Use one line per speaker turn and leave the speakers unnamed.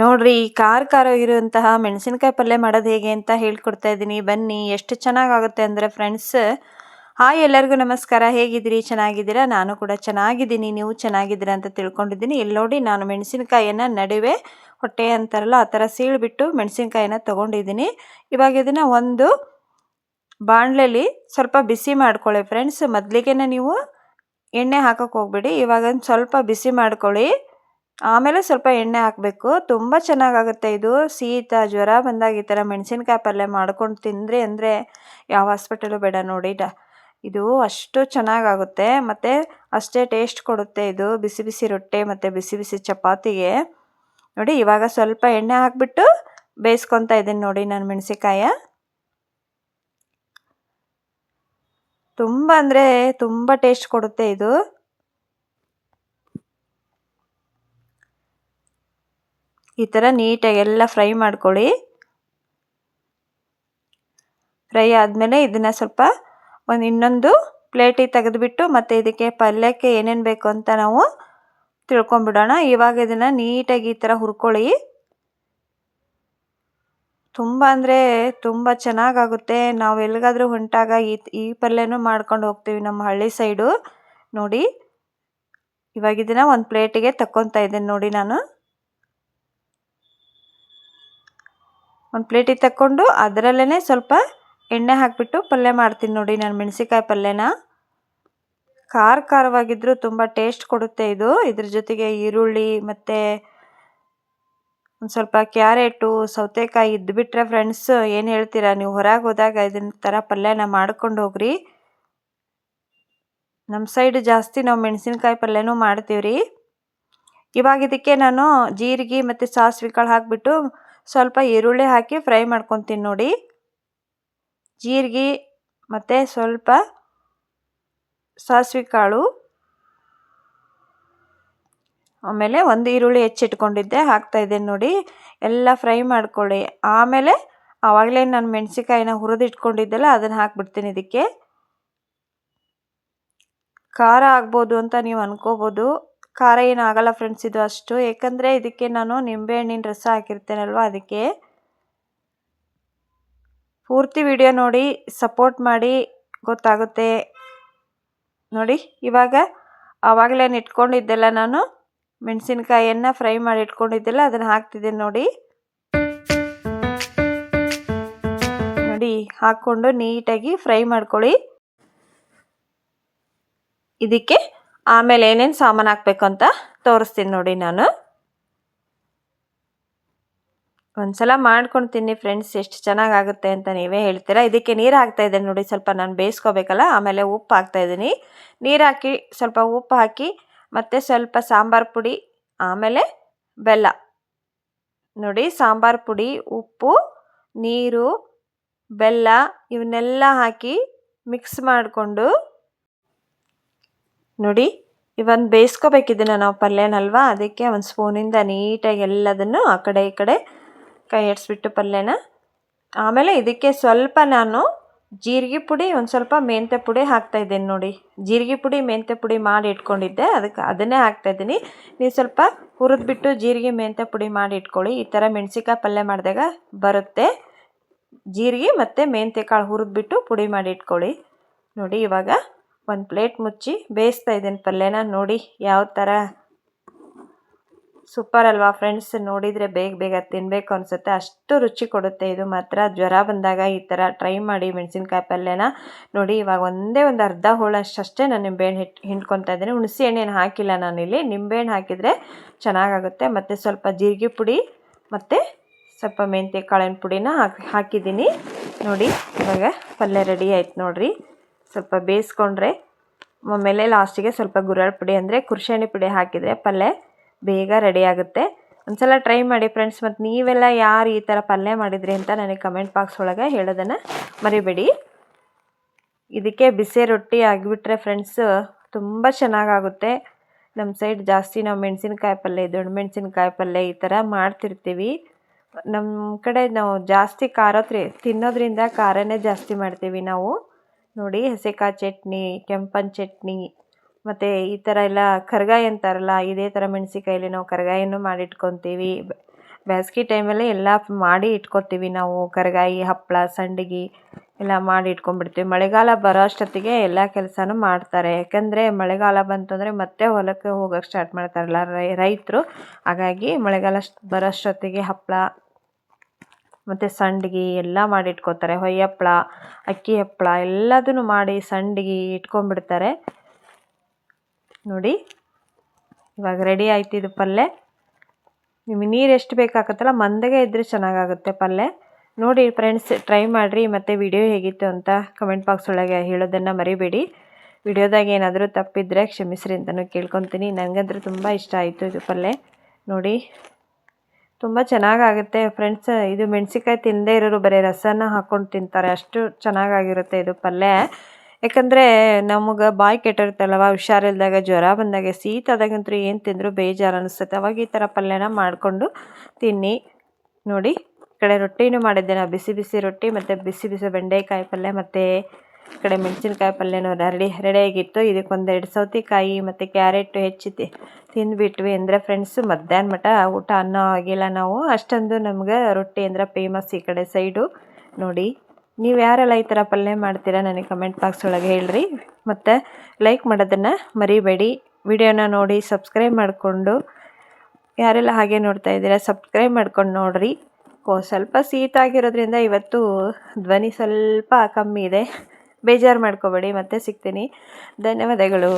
ನೋಡ್ರಿ, ಈ ಖಾರ ಖಾರ ಇರುವಂತಹ ಮೆಣಸಿನ್ಕಾಯಿ ಪಲ್ಯ ಮಾಡೋದು ಹೇಗೆ ಅಂತ ಹೇಳ್ಕೊಡ್ತಾ ಇದ್ದೀನಿ. ಬನ್ನಿ, ಎಷ್ಟು ಚೆನ್ನಾಗಾಗುತ್ತೆ ಅಂದರೆ ಫ್ರೆಂಡ್ಸ್ ಹಾಯ್ ಎಲ್ಲರಿಗೂ ನಮಸ್ಕಾರ. ಹೇಗಿದ್ದೀರಿ? ಚೆನ್ನಾಗಿದ್ದೀರಾ? ನಾನು ಕೂಡ ಚೆನ್ನಾಗಿದ್ದೀನಿ. ನೀವು ಚೆನ್ನಾಗಿದ್ದೀರಾ ಅಂತ ತಿಳ್ಕೊಂಡಿದ್ದೀನಿ. ಇಲ್ಲಿ ನೋಡಿ, ನಾನು ಮೆಣಸಿನ್ಕಾಯಿಯನ್ನು ನಡುವೆ ಹೊಟ್ಟೆ ಅಂತಾರಲ್ಲ, ಆ ಥರ ಸೀಳ್ಬಿಟ್ಟು ಮೆಣಸಿನ್ಕಾಯಿನ ತೊಗೊಂಡಿದ್ದೀನಿ. ಇವಾಗ ಇದನ್ನು ಒಂದು ಬಾಣಲೆಯಲ್ಲಿ ಸ್ವಲ್ಪ ಬಿಸಿ ಮಾಡ್ಕೊಳ್ಳಿ ಫ್ರೆಂಡ್ಸ್ ಮೊದಲಿಗೆ ನೀವು ಎಣ್ಣೆ ಹಾಕೋಕೆ ಹೋಗ್ಬೇಡಿ. ಇವಾಗ ಸ್ವಲ್ಪ ಬಿಸಿ ಮಾಡ್ಕೊಳ್ಳಿ. ಆಮೇಲೆ ಸ್ವಲ್ಪ ಎಣ್ಣೆ ಹಾಕಬೇಕು. ತುಂಬ ಚೆನ್ನಾಗಾಗುತ್ತೆ ಇದು. ಶೀತ, ಜ್ವರ ಬಂದಾಗ ಈ ಥರ ಮೆಣಸಿನ್ಕಾಯಿ ಪಲ್ಯ ಮಾಡ್ಕೊಂಡು ತಿಂದರೆ ಅಂದರೆ ಯಾವ ಹಾಸ್ಪಿಟಲು ಬೇಡ ನೋಡಿ ಇದು ಅಷ್ಟು ಚೆನ್ನಾಗಾಗುತ್ತೆ. ಮತ್ತು ಅಷ್ಟೇ ಟೇಸ್ಟ್ ಕೊಡುತ್ತೆ ಇದು. ಬಿಸಿ ಬಿಸಿ ರೊಟ್ಟೆ ಮತ್ತು ಬಿಸಿ ಬಿಸಿ ಚಪಾತಿಗೆ. ನೋಡಿ, ಇವಾಗ ಸ್ವಲ್ಪ ಎಣ್ಣೆ ಹಾಕಿಬಿಟ್ಟು ಬೇಯಿಸ್ಕೊತಾ ಇದ್ದೀನಿ ನೋಡಿ ನಾನು ಮೆಣಸಿಕಾಯ ತುಂಬ ಅಂದರೆ ತುಂಬ ಟೇಸ್ಟ್ ಕೊಡುತ್ತೆ ಇದು. ಈ ಥರ ನೀಟಾಗಿ ಎಲ್ಲ ಫ್ರೈ ಮಾಡ್ಕೊಳ್ಳಿ. ಫ್ರೈ ಆದಮೇಲೆ ಇದನ್ನು ಸ್ವಲ್ಪ ಒಂದು ಇನ್ನೊಂದು ಪ್ಲೇಟಿಗೆ ತೆಗೆದುಬಿಟ್ಟು ಮತ್ತು ಇದಕ್ಕೆ ಪಲ್ಯಕ್ಕೆ ಏನೇನು ಬೇಕು ಅಂತ ನಾವು ತಿಳ್ಕೊಂಬಿಡೋಣ. ಇವಾಗ ಇದನ್ನು ನೀಟಾಗಿ ಈ ಥರ ಹುರ್ಕೊಳ್ಳಿ. ತುಂಬ ಅಂದರೆ ತುಂಬ ಚೆನ್ನಾಗಾಗುತ್ತೆ. ನಾವು ಎಲ್ಲಿಗಾದರೂ ಹೊಂಟಾಗ ಈ ಈ ಪಲ್ಯನೂ ಮಾಡ್ಕೊಂಡು ಹೋಗ್ತೀವಿ ನಮ್ಮ ಹಳ್ಳಿ ಸೈಡು. ನೋಡಿ, ಇವಾಗ ಒಂದು ಪ್ಲೇಟಿಗೆ ತಕ್ಕೊತಾ ಇದ್ದೀನಿ ನೋಡಿ ನಾನು. ಒಂದು ಪ್ಲೇಟಿಗೆ ತಕ್ಕೊಂಡು ಅದರಲ್ಲೇ ಸ್ವಲ್ಪ ಎಣ್ಣೆ ಹಾಕಿಬಿಟ್ಟು ಪಲ್ಯ ಮಾಡ್ತೀನಿ ನೋಡಿ ನಾನು ಮೆಣಸಿಕಾಯಿ ಪಲ್ಯನ. ಖಾರ ಖಾರವಾಗಿದ್ದರೂ ತುಂಬ ಟೇಸ್ಟ್ ಕೊಡುತ್ತೆ ಇದು. ಇದ್ರ ಜೊತೆಗೆ ಈರುಳ್ಳಿ ಮತ್ತು ಒಂದು ಸ್ವಲ್ಪ ಕ್ಯಾರೆಟು, ಸೌತೆಕಾಯಿ ಇದ್ದುಬಿಟ್ರೆ ಫ್ರೆಂಡ್ಸ್ ಏನು ಹೇಳ್ತೀರಾ? ನೀವು ಹೊರಗೆ ಹೋದಾಗ ಇದನ್ನ ಥರ ಪಲ್ಯನ ಮಾಡ್ಕೊಂಡು ಹೋಗ್ರಿ. ನಮ್ಮ ಸೈಡ್ ಜಾಸ್ತಿ ನಾವು ಮೆಣಸಿನ್ಕಾಯಿ ಪಲ್ಯನೂ ಮಾಡ್ತೀವಿ ರೀ ಇವಾಗ ಇದಕ್ಕೆ ನಾನು ಜೀರಿಗೆ ಮತ್ತು ಸಾಸಿವೆ ಕಾಳು ಹಾಕಿಬಿಟ್ಟು ಸ್ವಲ್ಪ ಈರುಳ್ಳಿ ಹಾಕಿ ಫ್ರೈ ಮಾಡ್ಕೊತೀನಿ ನೋಡಿ. ಜೀರಿಗೆ ಮತ್ತು ಸ್ವಲ್ಪ ಸಾಸಿವೆ ಕಾಳು. ಆಮೇಲೆ ಒಂದು ಈರುಳ್ಳಿ ಹೆಚ್ಚಿಟ್ಕೊಂಡಿದ್ದೆ ಹಾಕ್ತಾಯಿದ್ದೇನೆ ನೋಡಿ. ಎಲ್ಲ ಫ್ರೈ ಮಾಡ್ಕೊಳ್ಳಿ. ಆಮೇಲೆ ಆವಾಗಲೇ ನಾನು ಮೆಣಸಿಕಾಯಿನ ಹುರಿದಿಟ್ಕೊಂಡಿದ್ದೆಲ್ಲ ಅದನ್ನು ಹಾಕ್ಬಿಡ್ತೀನಿ ಇದಕ್ಕೆ. ಖಾರ ಆಗ್ಬೋದು ಅಂತ ನೀವು ಅನ್ಕೋಬೋದು. ಖಾರ ಏನು ಆಗಲ್ಲ ಫ್ರೆಂಡ್ಸ್ ಇದು ಅಷ್ಟು. ಏಕೆಂದರೆ ಇದಕ್ಕೆ ನಾನು ನಿಂಬೆಹಣ್ಣಿನ ರಸ ಹಾಕಿರ್ತೇನಲ್ವ ಅದಕ್ಕೆ. ಪೂರ್ತಿ ವಿಡಿಯೋ ನೋಡಿ ಸಪೋರ್ಟ್ ಮಾಡಿ, ಗೊತ್ತಾಗುತ್ತೆ. ನೋಡಿ, ಇವಾಗ ಆವಾಗಲೇ ಇಟ್ಕೊಂಡಿದ್ದೆಲ್ಲ ನಾನು? ಮೆಣಸಿನ್ಕಾಯಿಯನ್ನು ಫ್ರೈ ಮಾಡಿ ಇಟ್ಕೊಂಡಿದ್ದೆಲ್ಲ ಅದನ್ನು ಹಾಕ್ತಿದ್ದೀನಿ ನೋಡಿ. ನೋಡಿ, ಹಾಕ್ಕೊಂಡು ನೀಟಾಗಿ ಫ್ರೈ ಮಾಡ್ಕೊಳ್ಳಿ. ಇದಕ್ಕೆ ಆಮೇಲೆ ಏನೇನು ಸಾಮಾನು ಹಾಕ್ಬೇಕು ಅಂತ ತೋರಿಸ್ತೀನಿ ನೋಡಿ ನಾನು. ಒಂದ್ಸಲ ಮಾಡ್ಕೊಂಡು ತಿನ್ನಿ ಫ್ರೆಂಡ್ಸ್, ಎಷ್ಟು ಚೆನ್ನಾಗಾಗುತ್ತೆ ಅಂತ ನೀವೇ ಹೇಳ್ತೀರಾ? ಇದಕ್ಕೆ ನೀರು ಹಾಕ್ತಾ ಇದ್ದೇನೆ ನೋಡಿ, ಸ್ವಲ್ಪ ನಾನು ಬೇಯಿಸ್ಕೋಬೇಕಲ್ಲ, ಆಮೇಲೆ ಉಪ್ಪು ಹಾಕ್ತಾ ಇದ್ದೀನಿ. ನೀರು ಹಾಕಿ, ಸ್ವಲ್ಪ ಉಪ್ಪು ಹಾಕಿ, ಮತ್ತು ಸ್ವಲ್ಪ ಸಾಂಬಾರು ಪುಡಿ, ಆಮೇಲೆ ಬೆಲ್ಲ. ನೋಡಿ, ಸಾಂಬಾರು ಪುಡಿ, ಉಪ್ಪು, ನೀರು, ಬೆಲ್ಲ, ಇವನ್ನೆಲ್ಲ ಹಾಕಿ ಮಿಕ್ಸ್ ಮಾಡಿಕೊಂಡು ನೋಡಿ, ಇವನ್ ಬೇಯಿಸ್ಕೋಬೇಕಿದ್ದನ್ನು ನಾವು ಪಲ್ಯನಲ್ವಾ? ಅದಕ್ಕೆ ಒಂದು ಸ್ಪೂನಿಂದ ನೀಟಾಗಿ ಎಲ್ಲದನ್ನು ಆ ಕಡೆ ಈ ಕಡೆ ಕೈ ಎಡ್ಸ್ಬಿಟ್ಟು ಪಲ್ಯನ. ಆಮೇಲೆ ಇದಕ್ಕೆ ಸ್ವಲ್ಪ ನಾನು ಜೀರಿಗೆ ಪುಡಿ, ಒಂದು ಸ್ವಲ್ಪ ಮೆಂತ್ಯ ಪುಡಿ ಹಾಕ್ತಾಯಿದ್ದೀನಿ ನೋಡಿ. ಜೀರಿಗೆ ಪುಡಿ, ಮೆಂತ್ಯ ಪುಡಿ ಮಾಡಿ ಇಟ್ಕೊಂಡಿದ್ದೆ. ಅದಕ್ಕೆ ಅದನ್ನೇ ಹಾಕ್ತಾಯಿದ್ದೀನಿ ನೀವು ಸ್ವಲ್ಪ ಹುರಿದ್ಬಿಟ್ಟು ಜೀರಿಗೆ, ಮೆಂತ್ಯ ಪುಡಿ ಮಾಡಿ ಇಟ್ಕೊಳ್ಳಿ. ಈ ಥರ ಮೆಣಸಿಕಾಯಿ ಪಲ್ಯ ಮಾಡಿದಾಗ ಬರುತ್ತೆ. ಜೀರಿಗೆ ಮತ್ತು ಮೆಂತೆ ಕಾಳು ಹುರಿದ್ಬಿಟ್ಟು ಪುಡಿ ಮಾಡಿ ಇಟ್ಕೊಳ್ಳಿ. ನೋಡಿ ಇವಾಗ ಒಂದು ಪ್ಲೇಟ್ ಮುಚ್ಚಿ ಬೇಯಿಸ್ತಾ ಇದ್ದೀನಿ ಪಲ್ಯನ. ನೋಡಿ ಯಾವ ಥರ ಸೂಪರ್ ಅಲ್ವಾ ಫ್ರೆಂಡ್ಸ್. ನೋಡಿದರೆ ಬೇಗ ಬೇಗ ತಿನ್ನಬೇಕು ಅನಿಸುತ್ತೆ. ಅಷ್ಟು ರುಚಿ ಕೊಡುತ್ತೆ ಇದು ಮಾತ್ರ. ಜ್ವರ ಬಂದಾಗ ಈ ಥರ ಟ್ರೈ ಮಾಡಿ ಮೆಣಸಿನ್ಕಾಯಿ ಪಲ್ಯನ. ನೋಡಿ ಇವಾಗ ಒಂದೇ ಒಂದು ಅರ್ಧ ಹೋಳಷ್ಟಷ್ಟೇ ನಾನು ನಿಂಬೆಹಣ್ಣು ಹಿಟ್ಟು ಹಿಂಡ್ಕೊತಾ ಇದ್ದೀನಿ. ಹುಣಸೆ ಎಣ್ಣೆನ ಹಾಕಿಲ್ಲ ನಾನಿಲ್ಲಿ ನಿಂಬೆಹಣ್ಣು ಹಾಕಿದರೆ ಚೆನ್ನಾಗಾಗುತ್ತೆ. ಮತ್ತು ಸ್ವಲ್ಪ ಜೀರಿಗೆ ಪುಡಿ, ಮತ್ತು ಸ್ವಲ್ಪ ಮೆಂತ್ಯ ಕಾಳಿನ ಪುಡಿನ ಹಾಕಿ, ಹಾಕಿದ್ದೀನಿ. ನೋಡಿ ಇವಾಗ ಪಲ್ಯ ರೆಡಿ ಆಯ್ತು ನೋಡಿರಿ. ಸ್ವಲ್ಪ ಬೇಯಿಸ್ಕೊಂಡ್ರೆ ಆಮೇಲೆ ಲಾಸ್ಟಿಗೆ ಸ್ವಲ್ಪ ಗುರಾಳ್ ಪುಡಿ ಅಂದರೆ ಕುರ್ಶಾಣಿ ಪುಡಿ ಹಾಕಿದರೆ ಪಲ್ಯ ಬೇಗ ರೆಡಿ ಆಗುತ್ತೆ. ಒಂದ್ಸಲ ಟ್ರೈ ಮಾಡಿ ಫ್ರೆಂಡ್ಸ್ ಮತ್ತು ನೀವೆಲ್ಲ ಯಾರು ಈ ಥರ ಪಲ್ಯ ಮಾಡಿದ್ರಿ ಅಂತ ನನಗೆ ಕಮೆಂಟ್ ಬಾಕ್ಸ್ ಒಳಗೆ ಹೇಳೋದನ್ನು ಮರಿಬೇಡಿ. ಇದಕ್ಕೆ ಬಿಸಿ ರೊಟ್ಟಿ ಆಗಿಬಿಟ್ರೆ ಫ್ರೆಂಡ್ಸ್ ತುಂಬ ಚೆನ್ನಾಗಾಗುತ್ತೆ. ನಮ್ಮ ಸೈಡ್ ಜಾಸ್ತಿ ನಾವು ಮೆಣಸಿನ್ಕಾಯಿ ಪಲ್ಯ ದೊಣ್ಣ ಮೆಣಸಿನ್ಕಾಯಿ ಪಲ್ಯ ಈ ಥರ ಮಾಡ್ತಿರ್ತೀವಿ. ನಮ್ಮ ಕಡೆ ನಾವು ಜಾಸ್ತಿ ಖಾರ, ತಿನ್ನೋದ್ರಿಂದ ಖಾರನೇ ಜಾಸ್ತಿ ಮಾಡ್ತೀವಿ ನಾವು. ನೋಡಿ ಹಸೆಕಾಯಿ ಚಟ್ನಿ, ಕೆಂಪನ ಚಟ್ನಿ ಮತ್ತು ಈ ಥರ ಎಲ್ಲ ಕರ್ಗಾಯಿ ಅಂತಾರಲ್ಲ, ಇದೇ ಥರ ಮೆಣಸಿಕಾಯಲ್ಲಿ ನಾವು ಕರ್ಗಾಯನ್ನು ಮಾಡಿಟ್ಕೊತೀವಿ. ಬೇಸಿಗೆ ಟೈಮಲ್ಲಿ ಎಲ್ಲ ಮಾಡಿ ಇಟ್ಕೊತೀವಿ ನಾವು ಕರಗಾಯಿ ಹಪ್ಪಳ ಸಂಡಿಗೆ ಎಲ್ಲ ಮಾಡಿ ಇಟ್ಕೊಂಡ್ಬಿಡ್ತೀವಿ. ಮಳೆಗಾಲ ಬರೋ ಅಷ್ಟೊತ್ತಿಗೆ ಎಲ್ಲ ಕೆಲಸನೂ ಮಾಡ್ತಾರೆ. ಯಾಕಂದರೆ ಮಳೆಗಾಲ ಬಂತು ಅಂದರೆ ಮತ್ತೆ ಹೊಲಕ್ಕೆ ಹೋಗೋಕೆ ಸ್ಟಾರ್ಟ್ ಮಾಡ್ತಾರಲ್ಲ ರೈತರು. ಹಾಗಾಗಿ ಮಳೆಗಾಲ ಬರೋ ಅಷ್ಟೊತ್ತಿಗೆ ಹಪ್ಪಳ ಮತ್ತು ಸಂಡಿಗೆ ಎಲ್ಲ ಮಾಡಿ ಇಟ್ಕೋತಾರೆ ಹೊಯ್ಯಪ್ಪಳ ಹಪ್ಪಳ ಅಕ್ಕಿ ಹಪ್ಪಳ ಎಲ್ಲದನ್ನು ಮಾಡಿ ಸಂಡಿಗೆ ಇಟ್ಕೊಂಡ್ಬಿಡ್ತಾರೆ. ನೋಡಿ, ಇವಾಗ ರೆಡಿ ಆಯ್ತು ಇದು ಪಲ್ಯ ನಿಮಗೆ ನೀರು ಎಷ್ಟು ಬೇಕಾಗತ್ತಲ್ಲ, ಮಂದಗೆ ಇದ್ದರೆ ಚೆನ್ನಾಗಾಗುತ್ತೆ ಪಲ್ಯ ನೋಡಿ ಫ್ರೆಂಡ್ಸ್ ಟ್ರೈ ಮಾಡಿರಿ. ಮತ್ತು ವಿಡಿಯೋ ಹೇಗಿತ್ತು ಅಂತ ಕಮೆಂಟ್ ಬಾಕ್ಸ್ ಒಳಗೆ ಹೇಳೋದನ್ನು ಮರಿಬೇಡಿ. ವಿಡಿಯೋದಾಗ ಏನಾದರೂ ತಪ್ಪಿದ್ರೆ ಕ್ಷಮಿಸ್ರಿ ಅಂತಲೂ ಕೇಳ್ಕೊತೀನಿ. ನನಗಂದ್ರೆ ತುಂಬ ಇಷ್ಟ ಆಯಿತು ಇದು ಪಲ್ಯ ನೋಡಿ. ತುಂಬ ಚೆನ್ನಾಗಾಗುತ್ತೆ ಫ್ರೆಂಡ್ಸ್ ಇದು ಮೆಣಸಿಕಾಯಿ ತಿನ್ನದೇ ಇರೋರು ಬರೀ ರಸನ ಹಾಕ್ಕೊಂಡು ತಿಂತಾರೆ. ಅಷ್ಟು ಚೆನ್ನಾಗಾಗಿರುತ್ತೆ ಇದು ಪಲ್ಯ. ಯಾಕಂದರೆ ನಮಗೆ ಬಾಯಿ ಕೆಟ್ಟಿರ್ತಲ್ವ ಹುಷಾರಿಲ್ದಾಗ ಜ್ವರ ಬಂದಾಗ ಶೀತದಾಗಂತೂ ಏನು ತಿಂದರೂ ಬೇಜಾರು ಅನಿಸುತ್ತೆ. ಅವಾಗ ಈ ಥರ ಪಲ್ಯನ ಮಾಡಿಕೊಂಡು ತಿನ್ನಿ. ನೋಡಿ, ಈ ಕಡೆ ರೊಟ್ಟಿನೂ ಮಾಡಿದ್ದೆ ಬಿಸಿ ಬಿಸಿ ರೊಟ್ಟಿ ಮತ್ತು ಬಿಸಿ ಬಿಸಿ ಬೆಂಡೆಕಾಯಿ ಪಲ್ಯ ಮತ್ತು ಈ ಕಡೆ ಮೆಣಸಿನ್ಕಾಯಿ ಪಲ್ಯನೂ ರೆಡಿ ರೆಡಿಯಾಗಿತ್ತು ಇದಕ್ಕೊಂದೆರಡು ಸೌತೆಕಾಯಿ ಮತ್ತು ಕ್ಯಾರೆಟು ಹೆಚ್ಚಿ ತಿಂದುಬಿಟ್ವಿ. ಅಂದರೆ ಫ್ರೆಂಡ್ಸು ಮಧ್ಯಾಹ್ನ ಮಟ ಊಟ ಅನ್ನೋ ಆಗಿಲ್ಲ ನಾವು. ಅಷ್ಟೊಂದು ನಮ್ಗೆ ರೊಟ್ಟಿ ಅಂದರೆ ಫೇಮಸ್ ಈ ಕಡೆ ಸೈಡು ನೋಡಿ, ನೀವು ಯಾರೆಲ್ಲ ಈ ಥರ ಪಲ್ಯ ಮಾಡ್ತೀರಾ ನನಗೆ ಕಮೆಂಟ್ ಬಾಕ್ಸ್ ಒಳಗೆ ಹೇಳ್ರಿ. ಮತ್ತು ಲೈಕ್ ಮಾಡೋದನ್ನು ಮರಿಬೇಡಿ. ವಿಡಿಯೋನ ನೋಡಿ ಸಬ್ಸ್ಕ್ರೈಬ್ ಮಾಡಿಕೊಂಡು. ಯಾರೆಲ್ಲ ಹಾಗೆ ನೋಡ್ತಾ ಇದ್ದೀರಾ ಸಬ್ಸ್ಕ್ರೈಬ್ ಮಾಡ್ಕೊಂಡು ನೋಡಿರಿ. ಕೋ, ಸ್ವಲ್ಪ ಶೀತ ಆಗಿರೋದ್ರಿಂದ ಇವತ್ತು ಧ್ವನಿ ಸ್ವಲ್ಪ ಕಮ್ಮಿ ಇದೆ. ಬೇಜಾರು ಮಾಡ್ಕೋಬೇಡಿ ಮತ್ತೆ ಸಿಗ್ತೀನಿ. ಧನ್ಯವಾದಗಳು.